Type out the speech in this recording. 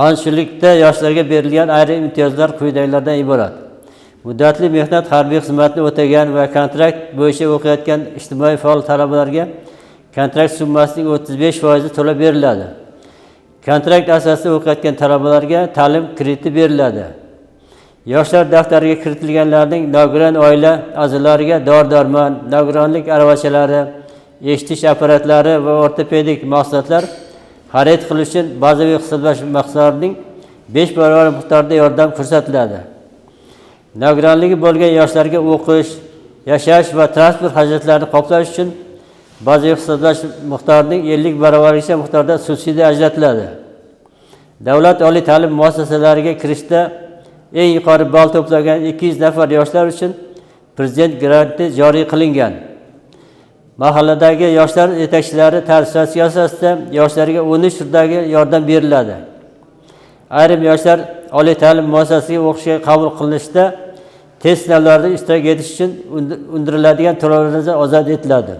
qonunchilikda yoshlarga berilgan ayrim imtiyozlar quyidagilardan iborat. Muddatli mehnat harbiy xizmatni o'tagan va kontrakt bo'yicha o'qiyotgan ijtimoiy faol talabalarga kontrakt summasining o'ttiz besh foizi to'lab beriladi. Kontrakt asosida o'qiyotgan talabalarga ta'lim krediti beriladi. Yoshlar daftariga kiritilganlarning nogiron oila a'zolariga dori darmon nogironlik aravachalari eshitish apparatlari va ortopedik mahsulotlar xarid qilish uchun bazaviy hisoblash maqsadining besh barobar miqdorda yordam ko'rsatiladi. Nogironligi bo'lgan yoshlarga o'qish yashash va transport xarajatlarini qoplash uchun bazaviy hisoblash miqdorining ellik barobarigacha miqdorda subsidiya ajratiladi. Davlat oliy ta'lim muassasalariga kirishda eng yuqori ball to'plagan ikki yuz nafar yoshlar uchun prezident granti joriy qilingan. Mahalladagi yoshlar yetakchilari tavsiyasi asosida yoshlarga o'n turdagi yordam beriladi. Ayrim yoshlar oliy ta'lim muassasasiga o'qishga qabul qilinishda test sinovlarida ishtirok etish uchun undiriladigan to'lovlardan ozod etiladi.